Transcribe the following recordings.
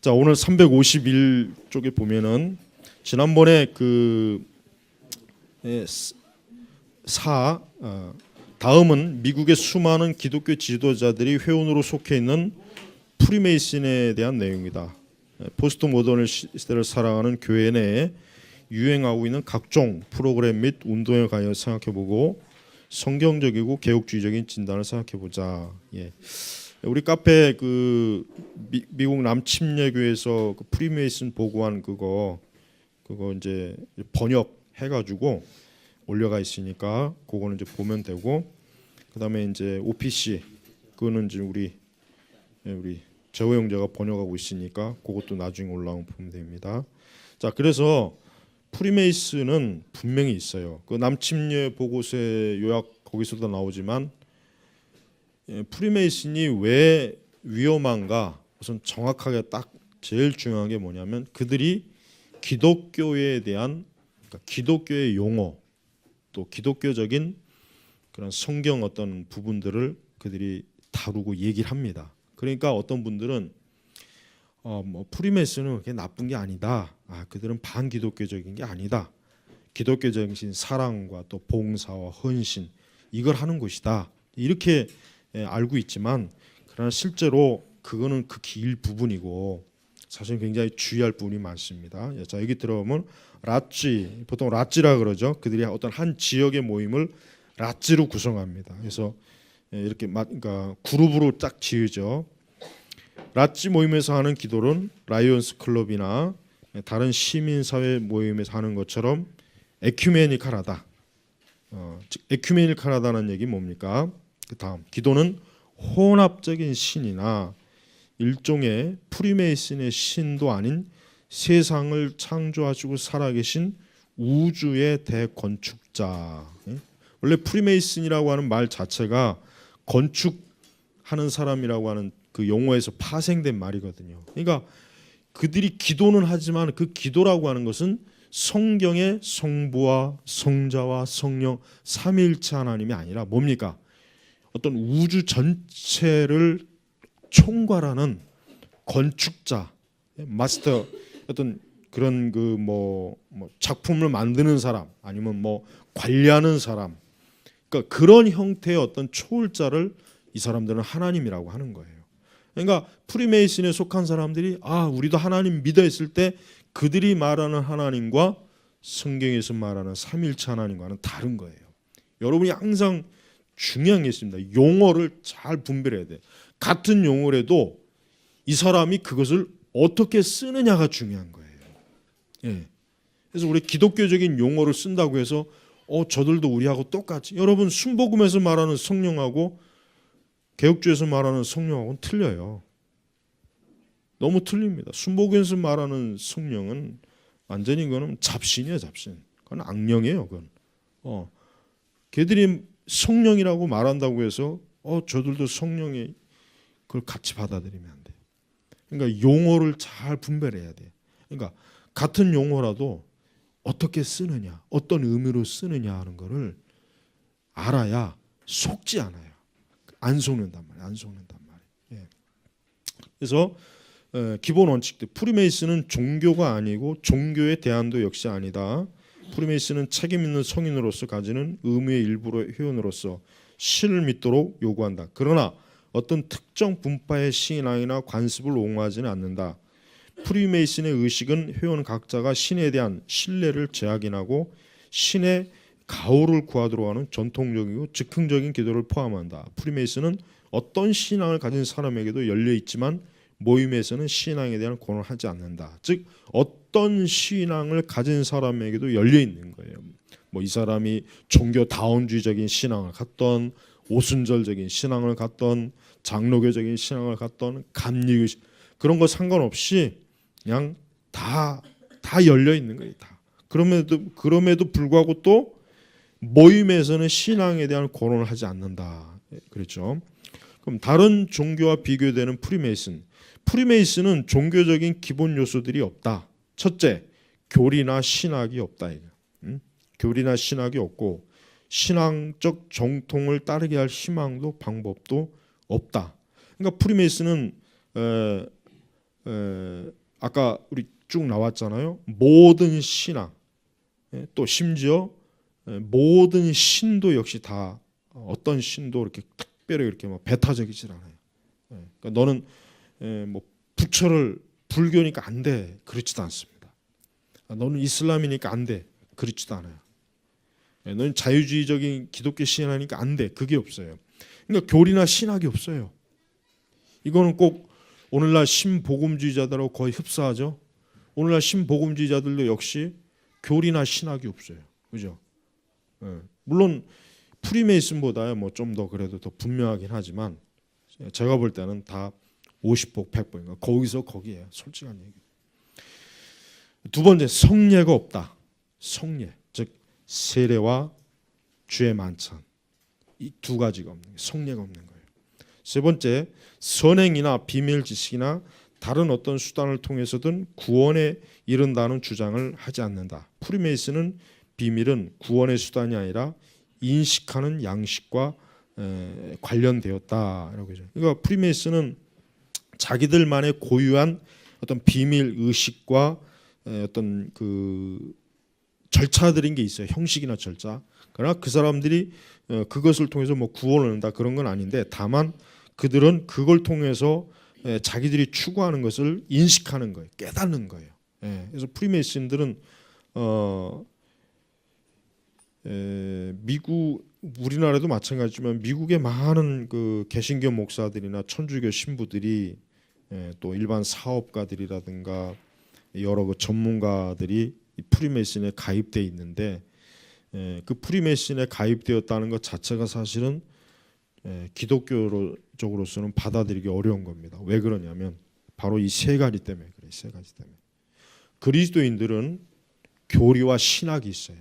자 오늘 351 쪽에 보면은 지난번에 그 예, 사 어, 다음은 미국의 수많은 기독교 지도자들이 회원으로 속해 있는 프리메이슨에 대한 내용이다. 예, 포스트 모던 시대를 살아가는 교회 내에 유행하고 있는 각종 프로그램 및 운동에 관해 생각해보고 성경적이고 개혁주의적인 진단을 생각해보자. 예. 우리 카페 그 미, 미국 남침례교에서 그 프리메이슨 보고한 그거 그거 이제 번역 해가지고 올려가 있으니까 그거는 이제 보면 되고 그다음에 이제 OPC 그거는 이제 우리 예, 우리 재호 형제가 번역하고 있으니까 그것도 나중에 올라오면 보면 됩니다. 자 그래서 프리메이슨은 분명히 있어요. 그 남침례 보고서의 요약 거기서도 나오지만 예, 프리메이슨이 왜 위험한가 우선 정확하게 딱 제일 중요한 게 뭐냐면 그들이 기독교에 대한 그러니까 기독교의 용어 또 기독교적인 그런 성경 어떤 부분들을 그들이 다루고 얘기를 합니다. 그러니까 어떤 분들은 어 뭐 프리메이슨은 그게 나쁜 게 아니다. 아 그들은 반기독교적인 게 아니다. 기독교적인 사랑과 또 봉사와 헌신 이걸 하는 곳이다. 이렇게 예, 알고 있지만 그러나 실제로 그거는 극히 일부분이고 사실 굉장히 주의할 부분이 많습니다. 예, 자 여기 들어보면 라찌 보통 라찌라 그러죠. 그들이 어떤 한 지역의 모임을 라찌로 구성합니다. 그래서 예, 이렇게 막 그러니까 그룹으로 딱 지으죠. 라찌 모임에서 하는 기도는 라이온스 클럽이나 다른 시민사회 모임에서 하는 것처럼 에큐메니칼하다. 어, 즉 에큐메니칼하다는 얘기 뭡니까? 그 다음 기도는 혼합적인 신이나 일종의 프리메이슨의 신도 아닌 세상을 창조하시고 살아계신 우주의 대건축자. 예? 원래 프리메이슨이라고 하는 말 자체가 건축하는 사람이라고 하는 그 용어에서 파생된 말이거든요. 그러니까 그들이 기도는 하지만 그 기도라고 하는 것은 성경의 성부와 성자와 성령 삼위일체 하나님이 아니라 뭡니까? 어떤 우주 전체를 총괄하는 건축자, 마스터 어떤 그런 그뭐 작품을 만드는 사람 아니면 뭐 관리하는 사람, 그러니까 그런 형태의 어떤 초월자를 이 사람들은 하나님이라고 하는 거예요. 그러니까 프리메이슨에 속한 사람들이 아 우리도 하나님 믿어 있을 때 그들이 말하는 하나님과 성경에서 말하는 삼일체 하나님과는 다른 거예요. 여러분이 항상 중요한 게 있습니다. 용어를 잘 분별해야 돼. 같은 용어라도 이 사람이 그것을 어떻게 쓰느냐가 중요한 거예요. 예. 그래서 우리 기독교적인 용어를 쓴다고 해서 어 저들도 우리하고 똑같이 여러분 순복음에서 말하는 성령하고 개혁주에서 말하는 성령하고는 틀려요. 너무 틀립니다. 순복음에서 말하는 성령은 완전히 그거는 잡신이에요, 잡신. 그건 악령이에요, 그건. 어. 걔들이 성령이라고 말한다고 해서 어 저들도 성령의 그걸 같이 받아들이면 안 돼. 그러니까 용어를 잘 분별해야 돼. 그러니까 같은 용어라도 어떻게 쓰느냐, 어떤 의미로 쓰느냐 하는 거를 알아야 속지 않아요. 안 속는단 말이에요. 안 속는단 말이에요. 예. 그래서 에, 기본 원칙들 프리메이슨은 종교가 아니고 종교의 대안도 역시 아니다. 프리메이슨은 책임 있는 성인으로서 가지는 의무의 일부로 회원으로서 신을 믿도록 요구한다. 그러나 어떤 특정 분파의 신앙이나 관습을 옹호하지는 않는다. 프리메이슨의 의식은 회원 각자가 신에 대한 신뢰를 재확인하고 신의 가호를 구하도록 하는 전통적이고 즉흥적인 기도를 포함한다. 프리메이슨은 어떤 신앙을 가진 사람에게도 열려 있지만 모임에서는 신앙에 대한 권을 하지 않는다. 즉 어떤 신앙을 가진 사람에게도 열려 있는 거예요. 뭐 이 사람이 종교 다원주의적인 신앙을 갖던 오순절적인 신앙을 갖던 장로교적인 신앙을 갖던 감리교 그런 거 상관없이 그냥 다 다 열려 있는 거예요. 다. 그럼에도 그럼에도 불구하고 또 모임에서는 신앙에 대한 권한을 하지 않는다. 그렇죠. 그럼 다른 종교와 비교되는 프리메이슨. 프리메이슨은 종교적인 기본 요소들이 없다. 첫째, 교리나 신학이 없다. 응? 교리나 신학이 없고 신앙적 정통을 따르게 할 희망도 방법도 없다. 그러니까 프리메이슨은 에, 에, 아까 우리 쭉 나왔잖아요. 모든 신앙 예, 또 심지어 에, 모든 신도 역시 다 어떤 신도 이렇게 특별히 이렇게 뭐 배타적이질 않아요. 예, 그러니까 너는 에, 뭐 부처를 불교니까 안 돼. 그렇지도 않습니다. 아, 너는 이슬람이니까 안 돼. 그렇지도 않아요. 예, 너는 자유주의적인 기독교 신앙이니까 안 돼. 그게 없어요. 그러니까 교리나 신학이 없어요. 이거는 꼭 오늘날 신복음주의자들하고 거의 흡사하죠. 오늘날 신복음주의자들도 역시 교리나 신학이 없어요. 그죠? 예. 물론 프리메이슨보다 뭐좀 더 그래도 더 분명하긴 하지만 제가 볼 때는 다 50복 100복인가 거기서 거기에요. 솔직한 얘기. 두 번째 성례가 없다. 성례 즉 세례와 주의 만찬 이 두 가지가 없는 거예요. 성례가 없는 거예요. 세 번째 선행이나 비밀 지식이나 다른 어떤 수단을 통해서든 구원에 이른다는 주장을 하지 않는다. 프리메이슨은 비밀은 구원의 수단이 아니라 인식하는 양식과 에, 관련되었다라고 하죠. 그러니까 프리메이슨은 자기들만의 고유한 어떤 비밀 의식과 에, 어떤 그 절차들인 게 있어요. 형식이나 절차. 그러나 그 사람들이 어, 그것을 통해서 뭐 구원을 얻는다 그런 건 아닌데 다만 그들은 그걸 통해서 에, 자기들이 추구하는 것을 인식하는 거예요. 깨닫는 거예요. 예, 그래서 프리메이슨들은 어 에, 미국 우리나라도 마찬가지지만 미국의 많은 그 개신교 목사들이나 천주교 신부들이 에, 또 일반 사업가들이라든가 여러 그 전문가들이 이 프리메이슨에 가입돼 있는데 에, 그 프리메이슨에 가입되었다는 것 자체가 사실은 에, 기독교적으로서는 받아들이기 어려운 겁니다. 왜 그러냐면 바로 이 세 가지 때문에 그래 세 가지 때문에 그리스도인들은 교리와 신학이 있어요.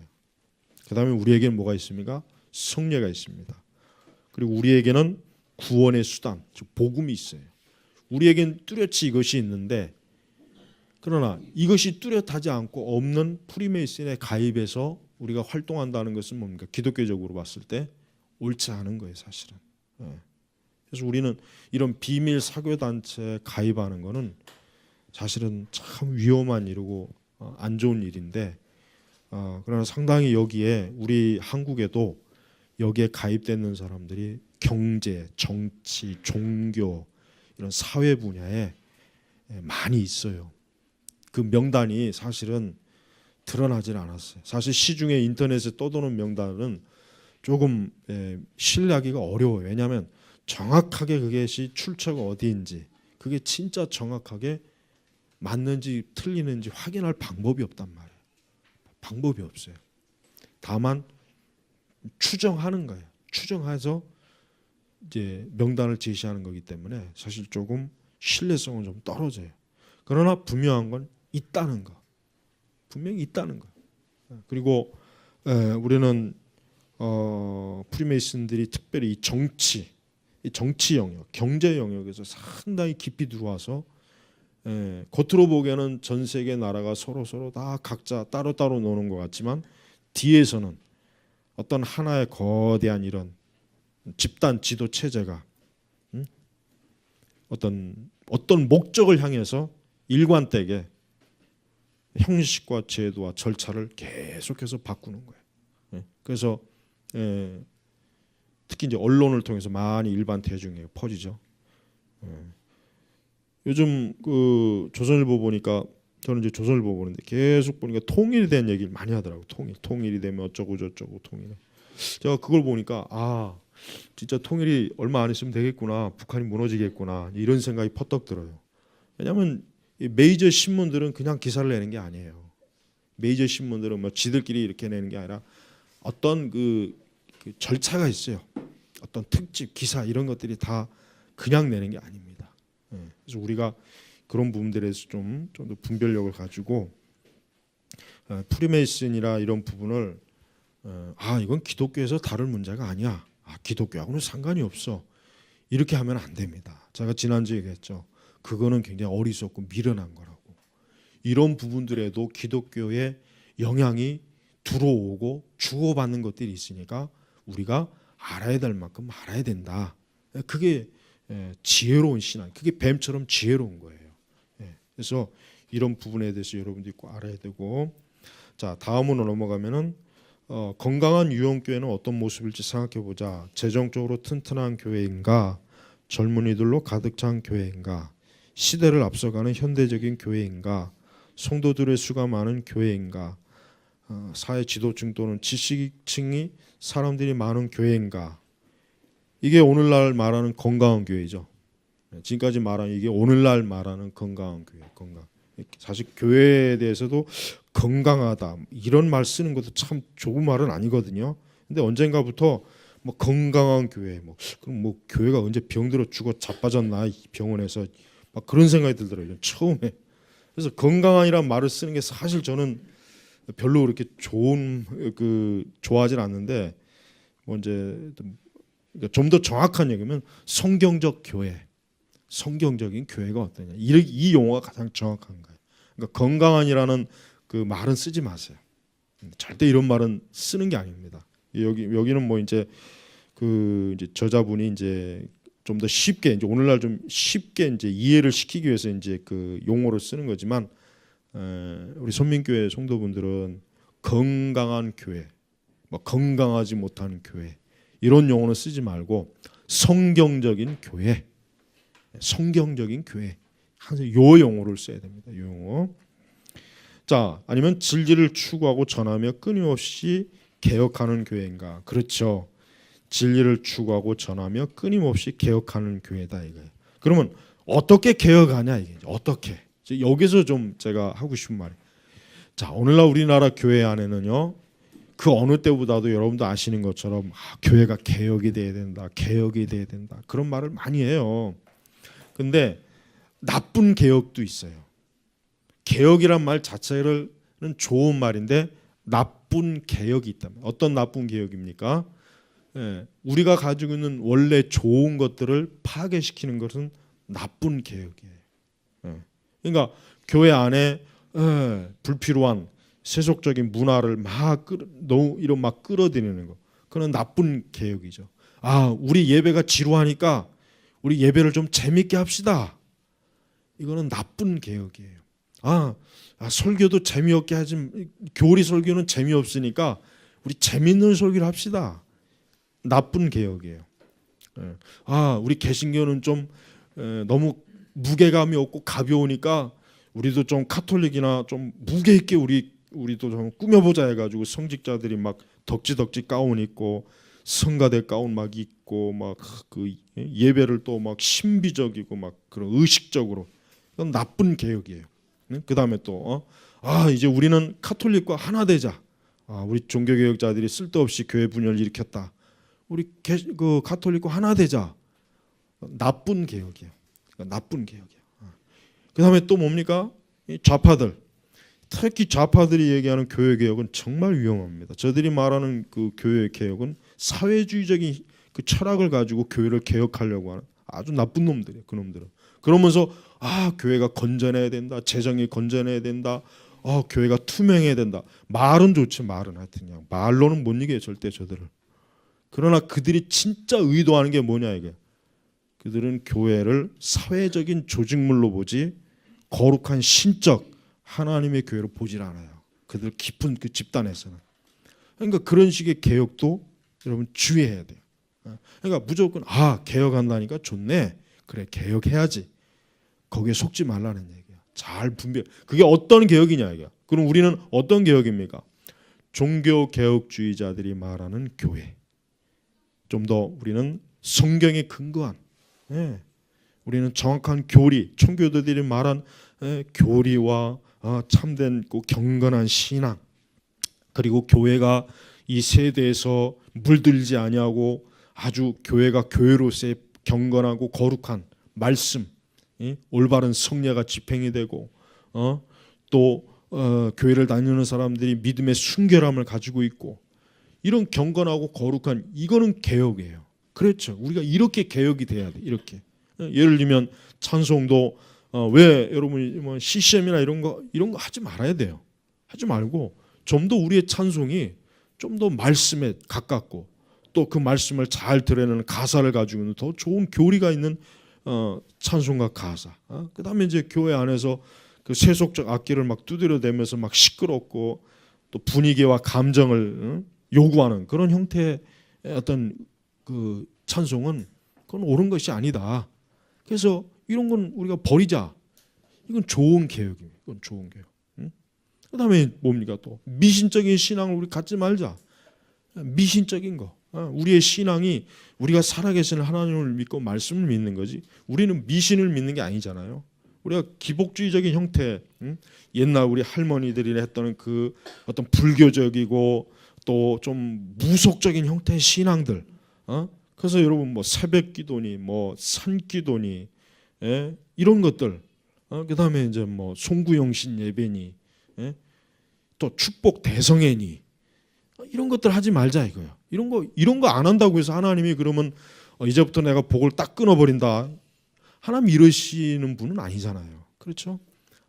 그다음에 우리에게는 뭐가 있습니까? 성례가 있습니다. 그리고 우리에게는 구원의 수단, 즉 복음이 있어요. 우리에겐 뚜렷이 이것이 있는데 그러나 이것이 뚜렷하지 않고 없는 프리메이슨에 가입해서 우리가 활동한다는 것은 뭡니까? 기독교적으로 봤을 때 옳지 않은 거예요, 사실은. 예. 그래서 우리는 이런 비밀 사교 단체에 가입하는 것은 사실은 참 위험한 일이고 어, 안 좋은 일인데 어, 그러나 상당히 여기에 우리 한국에도 여기에 가입되는 사람들이 경제, 정치, 종교 이런 사회 분야에 예, 많이 있어요. 그 명단이 사실은 드러나질 않았어요. 사실 시중에 인터넷에 떠도는 명단은 조금 예, 신뢰하기가 어려워요. 왜냐하면 정확하게 그것이 출처가 어디인지 그게 진짜 정확하게 맞는지 틀리는지 확인할 방법이 없단 말이에요. 방법이 없어요. 다만 추정하는 거예요. 추정해서 이제 명단을 제시하는 거기 때문에 사실 조금 신뢰성은 좀 떨어져요. 그러나 분명한 건 있다는 거. 분명히 있다는 거. 그리고 에, 우리는 어, 프리메이슨들이 특별히 이 정치, 이 정치 영역, 경제 영역에서 상당히 깊이 들어와서 예, 겉으로 보기에는 전 세계 나라가 서로 서로 다 각자 따로 따로 노는 것 같지만 뒤에서는 어떤 하나의 거대한 이런 집단 지도 체제가 음? 어떤 어떤 목적을 향해서 일관되게 형식과 제도와 절차를 계속해서 바꾸는 거예요. 예, 그래서 예, 특히 이제 언론을 통해서 많이 일반 대중에게 퍼지죠. 예. 요즘 그 조선일보 보니까 저는 이제 조선일보 보는데 계속 보니까 통일에 대한 얘기를 많이 하더라고. 통일, 통일이 되면 어쩌고 저쩌고 통일. 제가 그걸 보니까 아 진짜 통일이 얼마 안 있으면 되겠구나. 북한이 무너지겠구나. 이런 생각이 퍼뜩 들어요. 왜냐하면 이 메이저 신문들은 그냥 기사를 내는 게 아니에요. 메이저 신문들은 뭐 지들끼리 이렇게 내는 게 아니라 어떤 그, 그 절차가 있어요. 어떤 특집 기사 이런 것들이 다 그냥 내는 게 아닙니다. 예, 그래서 우리가 그런 부분들에서 좀 좀 더 분별력을 가지고 어, 프리메이슨이나 이런 부분을 어, 아 이건 기독교에서 다룰 문제가 아니야. 아 기독교하고는 상관이 없어. 이렇게 하면 안 됩니다. 제가 지난주에 얘기했죠. 그거는 굉장히 어리석고 미련한 거라고. 이런 부분들에도 기독교의 영향이 들어오고 주고받는 것들이 있으니까 우리가 알아야 될 만큼 알아야 된다. 그게 예, 지혜로운 신앙. 그게 뱀처럼 지혜로운 거예요. 예. 그래서 이런 부분에 대해서 여러분들이 꼭 알아야 되고 자 다음으로 넘어가면은 어, 건강한 유형교회는 어떤 모습일지 생각해 보자. 재정적으로 튼튼한 교회인가, 젊은이들로 가득 찬 교회인가, 시대를 앞서가는 현대적인 교회인가, 성도들의 수가 많은 교회인가, 어, 사회 지도층 또는 지식층이 사람들이 많은 교회인가. 이게 오늘날 말하는 건강한 교회죠. 네, 지금까지 말한 이게 오늘날 말하는 건강한 교회, 건강. 사실 교회에 대해서도 건강하다 이런 말 쓰는 것도 참 좋은 말은 아니거든요. 근데 언젠가부터 뭐 건강한 교회, 뭐 그럼 뭐 교회가 언제 병들어 죽어 자빠졌나 이 병원에서 막 그런 생각이 들더라고요. 처음에. 그래서 건강한이란 말을 쓰는 게 사실 저는 별로 그렇게 좋은 그 좋아하진 않는데 뭐 이제 좀 더 정확한 얘기면 성경적 교회, 성경적인 교회가 어떠냐. 이, 이 용어가 가장 정확한 거예요. 그러니까 건강한이라는 그 말은 쓰지 마세요. 절대 이런 말은 쓰는 게 아닙니다. 여기 여기는 뭐 이제 그 이제 저자분이 이제 좀 더 쉽게 이제 오늘날 좀 쉽게 이제 이해를 시키기 위해서 이제 그 용어를 쓰는 거지만 에, 우리 선민교회 성도분들은 건강한 교회, 뭐 건강하지 못한 교회 이런 용어는 쓰지 말고 성경적인 교회, 성경적인 교회 항상 요 용어를 써야 됩니다. 요 용어. 자 아니면 진리를 추구하고 전하며 끊임없이 개혁하는 교회인가? 그렇죠. 진리를 추구하고 전하며 끊임없이 개혁하는 교회다 이거예요. 그러면 어떻게 개혁하냐 이게 어떻게? 여기서 좀 제가 하고 싶은 말이. 자 오늘날 우리나라 교회 안에는요. 그 어느 때보다도 여러분도 아시는 것처럼 아, 교회가 개혁이 돼야 된다, 개혁이 돼야 된다 그런 말을 많이 해요. 근데 나쁜 개혁도 있어요. 개혁이란 말 자체는 좋은 말인데 나쁜 개혁이 있다면 어떤 나쁜 개혁입니까? 예, 우리가 가지고 있는 원래 좋은 것들을 파괴시키는 것은 나쁜 개혁이에요. 예. 그러니까 교회 안에 예, 불필요한 세속적인 문화를 막 끌, 너무 이런 막 끌어들이는 거, 그건 나쁜 개혁이죠. 아, 우리 예배가 지루하니까 우리 예배를 좀 재밌게 합시다. 이거는 나쁜 개혁이에요. 아, 아, 설교도 재미없게 하지 교리 설교는 재미없으니까 우리 재밌는 설교를 합시다. 나쁜 개혁이에요. 예. 아, 우리 개신교는 좀 에, 너무 무게감이 없고 가벼우니까 우리도 좀 카톨릭이나 좀 무게 있게 우리 우리도 좀 꾸며보자 해가지고 성직자들이 막 덕지덕지 가운 입고 성가대 가운 막 입고 막 그 예배를 또 막 신비적이고 막 그런 의식적으로 그건 나쁜 개혁이에요. 그 다음에 또 어? 아 이제 우리는 카톨릭과 하나 되자. 아 우리 종교 개혁자들이 쓸데없이 교회 분열을 일으켰다. 우리 개, 그 카톨릭과 하나 되자. 나쁜 개혁이에요. 그러니까 나쁜 개혁이야. 그 다음에 또 뭡니까? 이 좌파들. 특히 좌파들이 얘기하는 교회 개혁은 정말 위험합니다. 저들이 말하는 그 교회 개혁은 사회주의적인 그 철학을 가지고 교회를 개혁하려고 하는 아주 나쁜 놈들이에요. 그 놈들은. 그러면서 아 교회가 건전해야 된다, 재정이 건전해야 된다, 아 교회가 투명해야 된다. 말은 좋지 말은 하여튼 그냥 말로는 못 이겨요 절대 저들을. 그러나 그들이 진짜 의도하는 게 뭐냐 이게. 그들은 교회를 사회적인 조직물로 보지 거룩한 신적 하나님의 교회로 보질 않아요. 그들 깊은 그 집단에서는. 그러니까 그런 식의 개혁도 여러분 주의해야 돼요. 그러니까 무조건 아 개혁한다니까 좋네. 그래 개혁해야지. 거기에 속지 말라는 얘기야. 잘 분별. 그게 어떤 개혁이냐 이게. 그럼 우리는 어떤 개혁입니까? 종교 개혁주의자들이 말하는 교회. 좀 더 우리는 성경에 근거한. 예. 우리는 정확한 교리, 청교도들이 말한 예, 교리와 어, 참된 그 경건한 신앙 그리고 교회가 이 세대에서 물들지 아니하고 아주 교회가 교회로서의 경건하고 거룩한 말씀, 이? 올바른 성례가 집행이 되고 어? 또 어, 교회를 다니는 사람들이 믿음의 순결함을 가지고 있고 이런 경건하고 거룩한 이거는 개혁이에요. 그렇죠. 우리가 이렇게 개혁이 돼야 돼. 이렇게 어, 예를 들면 찬송도 어, 왜 여러분이 뭐 CCM이나 이런 거 이런 거 하지 말아야 돼요. 하지 말고 좀 더 우리의 찬송이 좀 더 말씀에 가깝고 또 그 말씀을 잘 드러내는 가사를 가지고 있는 더 좋은 교리가 있는 어, 찬송과 가사. 어? 그다음에 이제 교회 안에서 그 세속적 악기를 막 두드려대면서 막 시끄럽고 또 분위기와 감정을 응? 요구하는 그런 형태의 어떤 그 찬송은 그건 옳은 것이 아니다. 그래서 이런 건 우리가 버리자. 이건 좋은 개혁입니다. 이건 좋은 개혁. 응? 그다음에 뭡니까 또 미신적인 신앙을 우리 갖지 말자. 미신적인 거. 어, 우리의 신앙이 우리가 살아계신 하나님을 믿고 말씀을 믿는 거지. 우리는 미신을 믿는 게 아니잖아요. 우리가 기복주의적인 형태, 응? 옛날 우리 할머니들이 했던 그 어떤 불교적이고 또 좀 무속적인 형태의 신앙들. 어? 그래서 여러분 뭐 새벽기도니 뭐 산기도니 예? 이런 것들. 어? 그다음에 이제 뭐 송구영신 예배니 예? 또 축복 대성회니 어, 이런 것들 하지 말자 이거예요. 이런 거 이런 거 안 한다고 해서 하나님이 그러면 어, 이제부터 내가 복을 딱 끊어버린다. 하나님 이러시는 분은 아니잖아요. 그렇죠?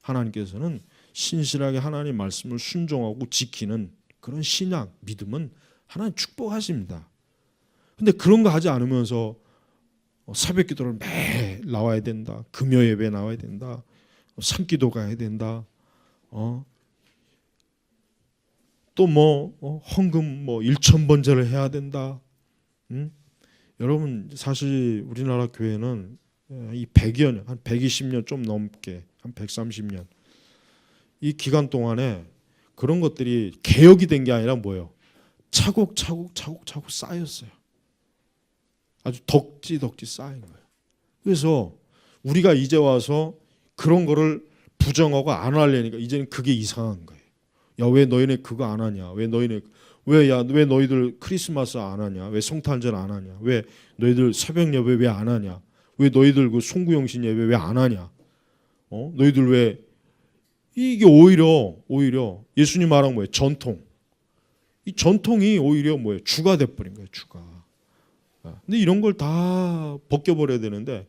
하나님께서는 신실하게 하나님 말씀을 순종하고 지키는 그런 신앙, 믿음은 하나님 축복하십니다. 근데 그런 거 하지 않으면서 어, 새벽 기도를 매 나와야 된다. 금요 예배 나와야 된다. 어, 산기도 가야 된다. 어? 또뭐 어, 헌금 뭐 1천 번제를 해야 된다. 음? 여러분 사실 우리나라 교회는 예, 이 100여 년, 한 120년 좀 넘게 한 130년 이 기간 동안에 그런 것들이 개혁이 된 게 아니라 뭐예요? 차곡차곡 차곡차곡 쌓였어요. 아주 덕지 덕지 쌓인 거예요. 그래서 우리가 이제 와서 그런 거를 부정하고 안 하려니까 이제는 그게 이상한 거예요. 야 왜 너희네 그거 안 하냐? 왜 너희네 왜야 왜 너희들 크리스마스 안 하냐? 왜 성탄절 안 하냐? 왜 너희들 새벽 예배 왜 안 하냐? 왜 너희들 그 송구영신 예배 왜 안 하냐? 어? 너희들 왜 이게 오히려 오히려 예수님 말한 뭐예요? 전통. 이 전통이 오히려 뭐예요? 주가 돼 버린 거예요, 주가. 아, 근데 이런 걸 다 벗겨 버려야 되는데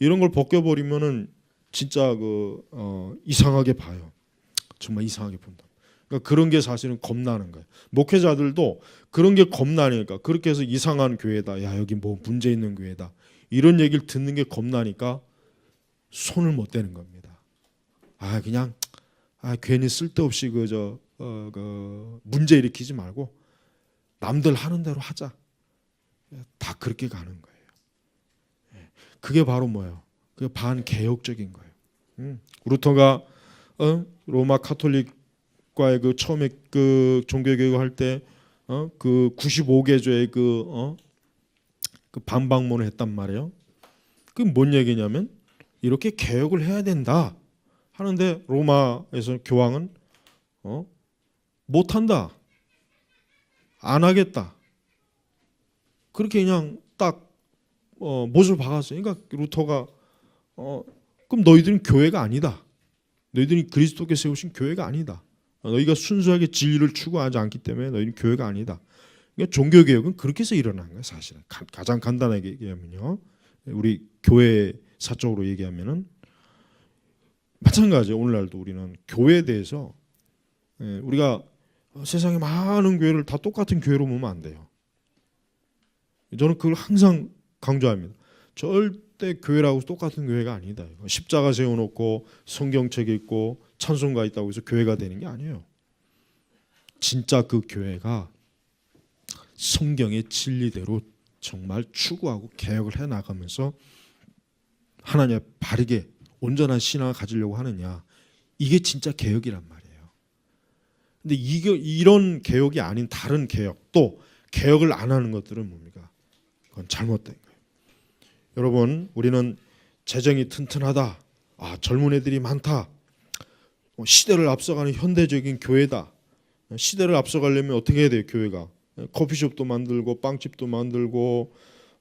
이런 걸 벗겨 버리면은 진짜 그 어, 이상하게 봐요. 정말 이상하게 본다. 그러니까 그런 게 사실은 겁나는 거예요. 목회자들도 그런 게 겁나니까 그렇게 해서 이상한 교회다. 야 여기 뭐 문제 있는 교회다. 이런 얘기를 듣는 게 겁나니까 손을 못 대는 겁니다. 아 그냥 아 괜히 쓸데없이 그저 어, 그 문제 일으키지 말고 남들 하는 대로 하자. 다 그렇게 가는 거예요. 예. 그게 바로 뭐예요? 그 반개혁적인 거예요. 음. 루터가 어? 로마 카톨릭 과의 그 처음에 그 종교 교육을 할때 어? 그 95개조의 그 어? 그 반박문을 했단 말이에요. 그뭔 얘기냐면 이렇게 개혁을 해야 된다 하는데 로마에서 교황은 어? 못 한다. 안 하겠다. 그렇게 그냥 딱 어, 못을 박았어요. 그러니까 루터가 어, 그럼 너희들은 교회가 아니다. 너희들이 그리스도께 세우신 교회가 아니다. 어, 너희가 순수하게 진리를 추구하지 않기 때문에 너희는 교회가 아니다. 그러니까 종교 개혁은 그렇게 해서 일어난 거예요, 사실은. 가, 가장 간단하게 얘기하면요. 우리 교회 사적으로 얘기하면은 마찬가지예요. 오늘날도 우리는 교회에 대해서 예, 우리가 세상에 많은 교회를 다 똑같은 교회로 보면 안 돼요. 저는 그걸 항상 강조합니다. 절대 교회라고 똑같은 교회가 아니다. 십자가 세워놓고 성경책 읽고 찬송가 있다고 해서 교회가 되는 게 아니에요. 진짜 그 교회가 성경의 진리대로 정말 추구하고 개혁을 해 나가면서 하나님 바르게 온전한 신앙을 가지려고 하느냐 이게 진짜 개혁이란 말이에요. 근데 이게 이런 개혁이 아닌 다른 개혁 또 개혁을 안 하는 것들은 뭡니까? 그건 잘못된 거예요. 여러분, 우리는 재정이 튼튼하다. 아, 젊은 애들이 많다. 어, 시대를 앞서가는 현대적인 교회다. 시대를 앞서가려면 어떻게 해야 돼요, 교회가? 커피숍도 만들고 빵집도 만들고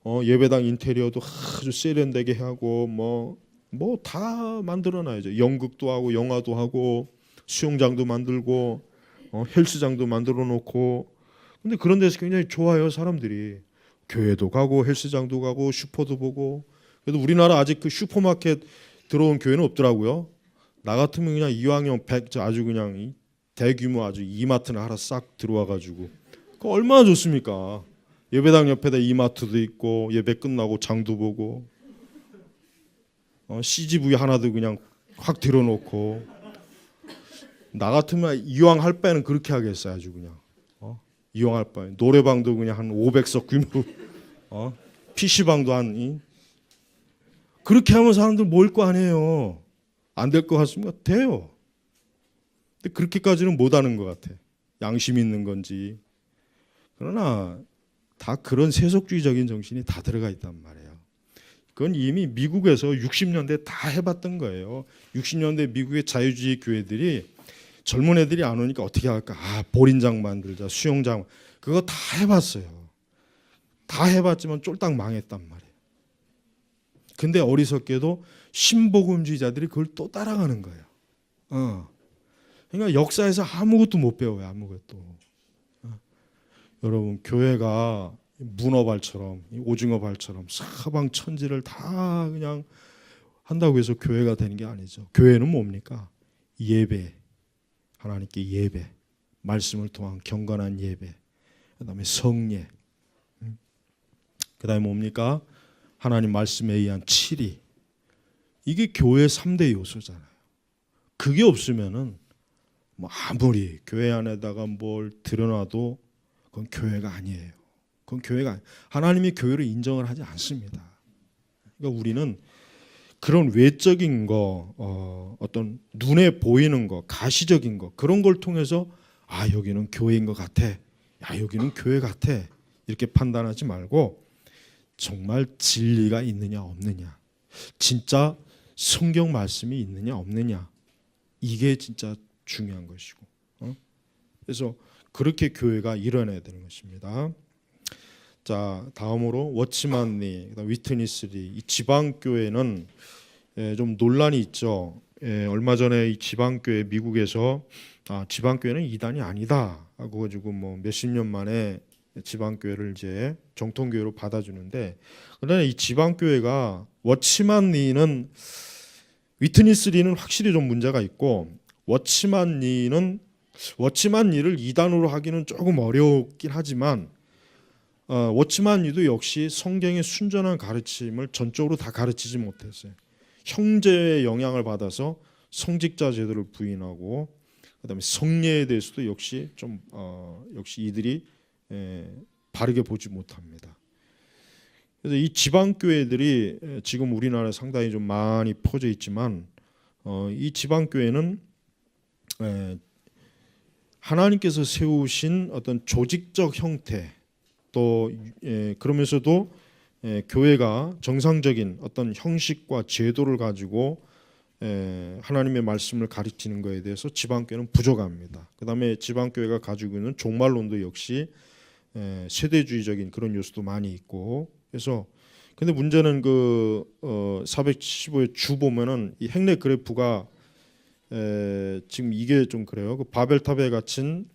어, 예배당 인테리어도 아주 세련되게 하고 뭐 뭐 다 만들어 놔야죠. 연극도 하고 영화도 하고 수영장도 만들고 어, 헬스장도 만들어 놓고 근데 그런 데서 굉장히 좋아요 사람들이 교회도 가고 헬스장도 가고 슈퍼도 보고 그래도 우리나라 아직 그 슈퍼마켓 들어온 교회는 없더라고요. 나 같으면 그냥 이왕이면 백 아주 그냥 이 대규모 아주 이마트나 하나 싹 들어와 가지고 그 얼마나 좋습니까? 예배당 옆에다 이마트도 있고 예배 끝나고 장도 보고 어, CGV 하나도 그냥 확 들어놓고 나 같으면 이왕 할 바에는 그렇게 하겠어 아주 그냥 어? 이왕 할 바에 노래방도 그냥 한 500석 규모로 어? PC방도 한 이? 그렇게 하면 사람들 모일 거 아니에요 안 될 것 같습니까? 돼요 근데 그렇게까지는 못 하는 것 같아 양심 있는 건지 그러나 다 그런 세속주의적인 정신이 다 들어가 있단 말이에요 그건 이미 미국에서 60년대 다 해봤던 거예요 60년대 미국의 자유주의 교회들이 젊은 애들이 안 오니까 어떻게 할까? 아, 볼인장 만들자, 수영장. 그거 다 해봤어요. 다 해봤지만 쫄딱 망했단 말이에요. 근데 어리석게도 신복음주의자들이 그걸 또 따라가는 거예요. 어. 그러니까 역사에서 아무것도 못 배워요, 아무것도. 어. 여러분, 교회가 문어발처럼, 이 오징어발처럼 사방 천지를 다 그냥 한다고 해서 교회가 되는 게 아니죠. 교회는 뭡니까? 예배, 하나님께 예배, 말씀을 통한 경건한 예배, 그다음에 성례, 음. 그다음에 뭡니까? 하나님 말씀에 의한 치리. 이게 교회 3대 요소잖아요. 그게 없으면은 뭐 아무리 교회 안에다가 뭘 드러놔도 그건 교회가 아니에요. 그건 교회가 아니- 하나님이 교회를 인정을 하지 않습니다. 그러니까 우리는 그런 외적인 거, 어, 어떤 눈에 보이는 거, 가시적인 거 그런 걸 통해서 아 여기는 교회인 것 같아, 야 여기는 교회 같아 이렇게 판단하지 말고 정말 진리가 있느냐 없느냐, 진짜 성경 말씀이 있느냐 없느냐 이게 진짜 중요한 것이고, 어? 그래서 그렇게 교회가 일어나야 되는 것입니다. 자 다음으로 워치만리, 위트니스리 이 지방 교회는 예, 좀 논란이 있죠. 예, 얼마 전에 이 지방 교회 미국에서 아, 지방 교회는 이단이 아니다 하고 가지고 뭐 몇십 년 만에 지방 교회를 이제 정통 교회로 받아주는데 그러나 이 지방 교회가 워치만 리는 위트니스 리는 확실히 좀 문제가 있고 워치만 리는 워치만 리를 이단으로 하기는 조금 어렵긴 하지만 어, 워치만 리도 역시 성경의 순전한 가르침을 전적으로 다 가르치지 못했어요. 형제의 영향을 받아서 성직자 제도를 부인하고 그다음에 성례에 대해서도 역시 좀 어, 역시 이들이 에, 바르게 보지 못합니다. 그래서 이 지방 교회들이 에, 지금 우리나라에 상당히 좀 많이 퍼져 있지만 어, 이 지방 교회는 에, 하나님께서 세우신 어떤 조직적 형태 또 예, 그러면서도 예, 교회가 정상적인 어떤 형식과 제도를 가지고 예, 하나님의 말씀을 가르치는 것에 대해서 지방교회는 부족합니다. 그 다음에 지방교회가 가지고 있는 종말론도 역시 예, 세대주의적인 그런 요소도 많이 있고 그래서 근데 문제는 그 어, 475의 주 보면은 이 행례 그래프가 에, 지금 이게 좀 그래요. 그 바벨탑에 갇힌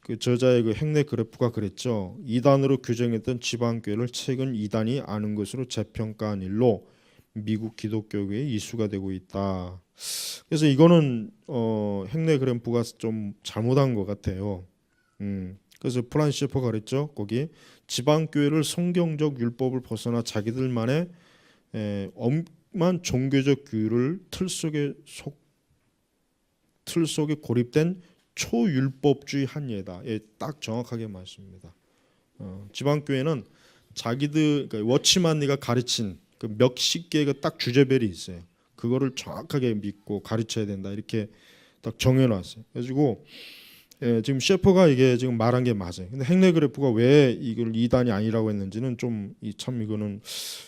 그 저자의 그 행례 그래프가 그랬죠. 이단으로 규정했던 지방 교회를 최근 이단이 아는 것으로 재평가한 일로 미국 기독교계의 이슈가 되고 있다. 그래서 이거는 어, 행례 그래프가 좀 잘못한 것 같아요. 음, 그래서 프란시 셰퍼가 그랬죠. 거기 지방 교회를 성경적 율법을 벗어나 자기들만의 에, 엄만 종교적 규율을 틀 속에 속, 틀 속에 고립된 초율법주의 한 예다. 예, 딱 정확하게 말씀입니다. 어, 지방 교회는 자기들 그러니까 워치만리가 가르친 그 몇십 개의 그딱 주제별이 있어요. 그거를 정확하게 믿고 가르쳐야 된다. 이렇게 딱 정해놨어요. 그래가지고 예, 지금 셰퍼가 이게 지금 말한 게 맞아요. 근데 행례 그래프가 왜 이걸 이단이 아니라고 했는지는 좀 참 이거는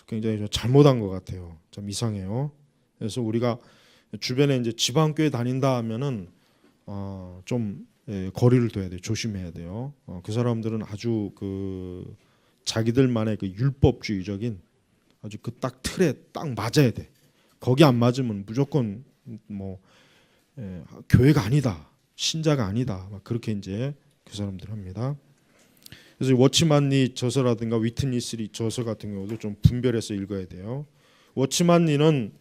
굉장히 좀 잘못한 것 같아요. 좀 이상해요. 그래서 우리가 주변에 이제 지방 교회 다닌다 하면은 어, 좀 예, 거리를 둬야 돼요. 조심해야 돼요. 어, 그 사람들은 아주 그 자기들만의 그 율법주의적인 아주 그 딱 틀에 딱 맞아야 돼. 거기 안 맞으면 무조건 뭐 예, 교회가 아니다, 신자가 아니다, 막 그렇게 이제 그 사람들 합니다. 그래서 워치만리 저서라든가 위트니스리 저서 같은 경우도 좀 분별해서 읽어야 돼요. 워치만리는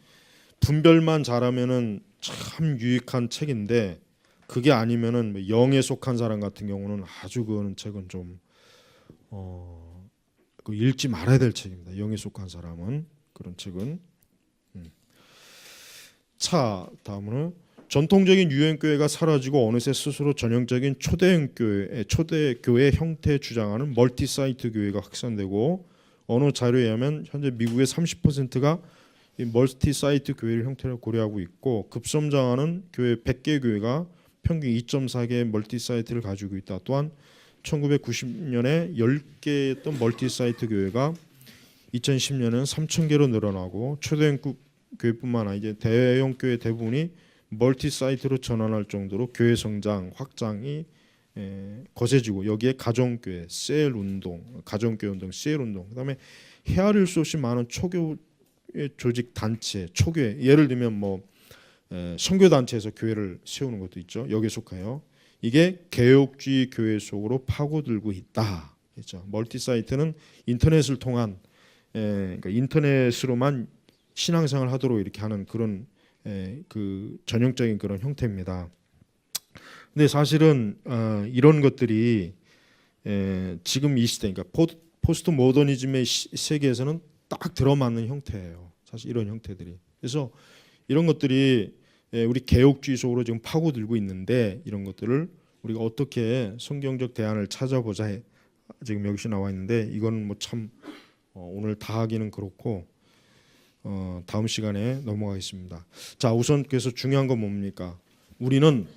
분별만 잘하면은 참 유익한 책인데 그게 아니면은 뭐 영에 속한 사람 같은 경우는 아주 그거는 책은 좀 어, 그 읽지 말아야 될 책입니다. 영에 속한 사람은 그런 책은. 음. 자 다음으로 전통적인 유형 교회가 사라지고 어느새 스스로 전형적인 초대형 교회, 초대 교회 형태 주장하는 멀티 사이트 교회가 확산되고 어느 자료에 의하면 현재 미국의 30%가 이 멀티 사이트 교회를 형태로 고려하고 있고 급성장하는 교회 100개 교회가 평균 2.4개의 멀티 사이트를 가지고 있다. 또한 1990년에 10개였던 멀티 사이트 교회가 2010년에는 3,000개로 늘어나고 초대형 구- 교회뿐만 아니라 이제 대형 교회 대부분이 멀티 사이트로 전환할 정도로 교회 성장 확장이 에, 거세지고 여기에 가정 교회, 셀 운동, 가정 교회 운동, 셀 운동, 그다음에 헤아릴 수 없이 많은 초교 조직 단체, 초교회 예를 들면 뭐 에, 선교 단체에서 교회를 세우는 것도 있죠. 여기에 속하여 이게 개혁주의 교회 속으로 파고들고 있다. 그렇죠. 멀티 사이트는 인터넷을 통한 에, 그러니까 인터넷으로만 신앙생활 하도록 이렇게 하는 그런 에, 그 전형적인 그런 형태입니다. 근데 사실은 어, 이런 것들이 에, 지금 이 시대, 그러니까 포, 포스트 모더니즘의 시- 세계에서는 딱 들어맞는 형태예요. 사실 이런 형태들이. 그래서 이런 것들이 에, 우리 개혁주의 속으로 지금 파고들고 있는데 이런 것들을 우리가 어떻게 성경적 대안을 찾아보자 해. 지금 여기서 나와 있는데 이거는 뭐참 어, 오늘 다 하기는 그렇고 어, 다음 시간에 넘어가겠습니다. 자 우선 그래서 중요한 건 뭡니까? 우리는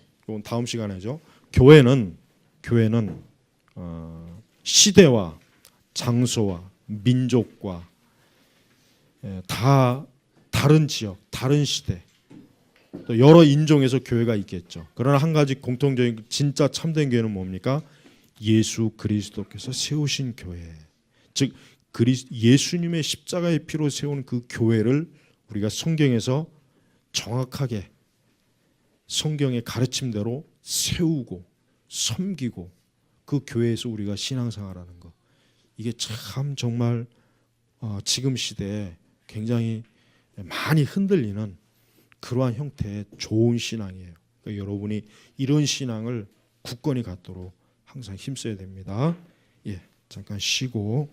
다음 시간에죠. 교회는 교회는 어, 시대와 장소와 민족과 예, 다 다른 지역, 다른 시대, 또 여러 인종에서 교회가 있겠죠. 그러나 한 가지 공통적인 진짜 참된 교회는 뭡니까? 예수 그리스도께서 세우신 교회. 즉 그리 예수님의 십자가의 피로 세운 그 교회를 우리가 성경에서 정확하게 성경의 가르침대로 세우고 섬기고 그 교회에서 우리가 신앙생활하는 것 이게 참 정말 어, 지금 시대에 굉장히 많이 흔들리는 그러한 형태의 좋은 신앙이에요. 그러니까 여러분이 이런 신앙을 굳건히 갖도록 항상 힘써야 됩니다. 예, 잠깐 쉬고